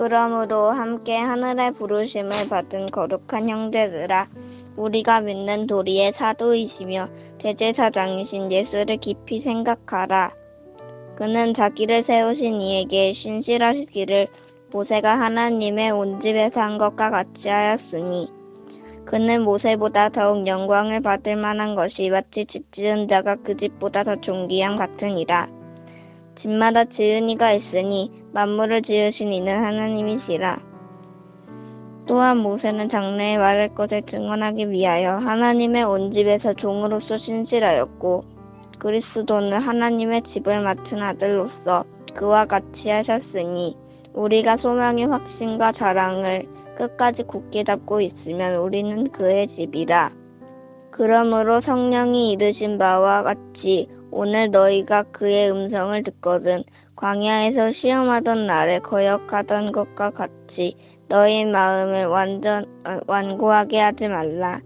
그러므로 함께 하늘의 부르심을 받은 거룩한 형제들아 우리가 믿는 도리의 사도이시며 대제사장이신 예수를 깊이 생각하라. 그는 자기를 세우신 이에게 신실하시기를 모세가 하나님의 온 집에서 한 것과 같이 하였으니 그는 모세보다 더욱 영광을 받을 만한 것이 마치 집 지은 자가 그 집보다 더 존귀함 같으니라. 집마다 지은 이가 있으니 만물을 지으신 이는 하나님이시라. 또한 모세는 장래에 말할 것을 증언하기 위하여 하나님의 온 집에서 종으로서 신실하였고 그리스도는 하나님의 집을 맡은 아들로서 그와 같이 하셨으니 우리가 소망의 확신과 자랑을 끝까지 굳게 잡고 있으면 우리는 그의 집이라. 그러므로 성령이 이르신 바와 같이 오늘 너희가 그의 음성을 듣거든 광야에서 시험하던 날에 거역하던 것과 같이 너희 마음을 완전 어, 완고하게 하지 말라.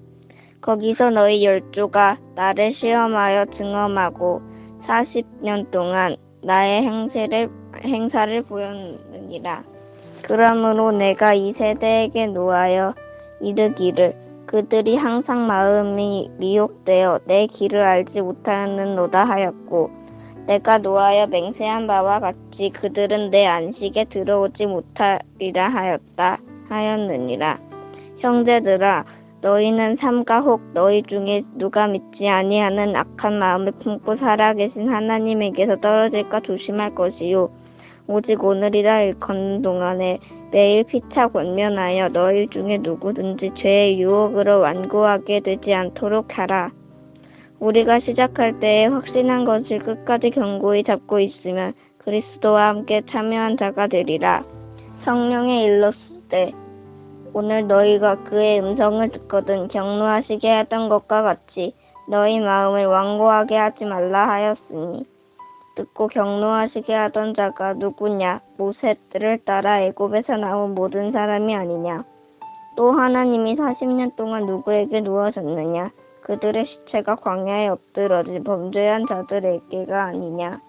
거기서 너희 열조가 나를 시험하여 증험하고 40년 동안 나의 행세를 행사를 보였느니라. 그러므로 내가 이 세대에게 노하여 이르기를 그들이 항상 마음이 미혹되어 내 길을 알지 못하는노다 하였고 내가 노하여 맹세한 바와 같이 그들은 내 안식에 들어오지 못하리라 하였다 하였느니라. 형제들아 너희는 삼가 혹 너희 중에 누가 믿지 아니하는 악한 마음을 품고 살아계신 하나님에게서 떨어질까 조심할 것이요. 오직 오늘이라 일컫는 동안에 매일 피차 권면하여 너희 중에 누구든지 죄의 유혹으로 완고하게 되지 않도록 하라. 우리가 시작할 때에 확신한 것을 끝까지 견고히 잡고 있으면 그리스도와 함께 참여한 자가 되리라. 성령의 일렀을 오늘 너희가 그의 음성을 듣거든 경노하시게 하던 것과 같이 너희 마음을 완고하게 하지 말라 하였으니 듣고 경노하시게 하던 자가 누구냐? 모세를 따라 애굽에서 나온 모든 사람이 아니냐? 또 하나님이 40년 동안 누구에게 누워졌느냐? 그들의 시체가 광야에 엎드러진 범죄한 자들에게가 아니냐?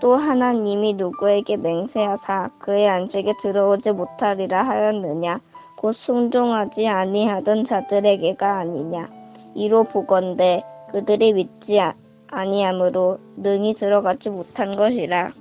또 하나님이 누구에게 맹세하사 그의 안식에 들어오지 못하리라 하였느냐? 곧 순종하지 아니하던 자들에게가 아니냐? 이로 보건대 그들이 믿지 아- 아니함으로 능히 들어가지 못한 것이라.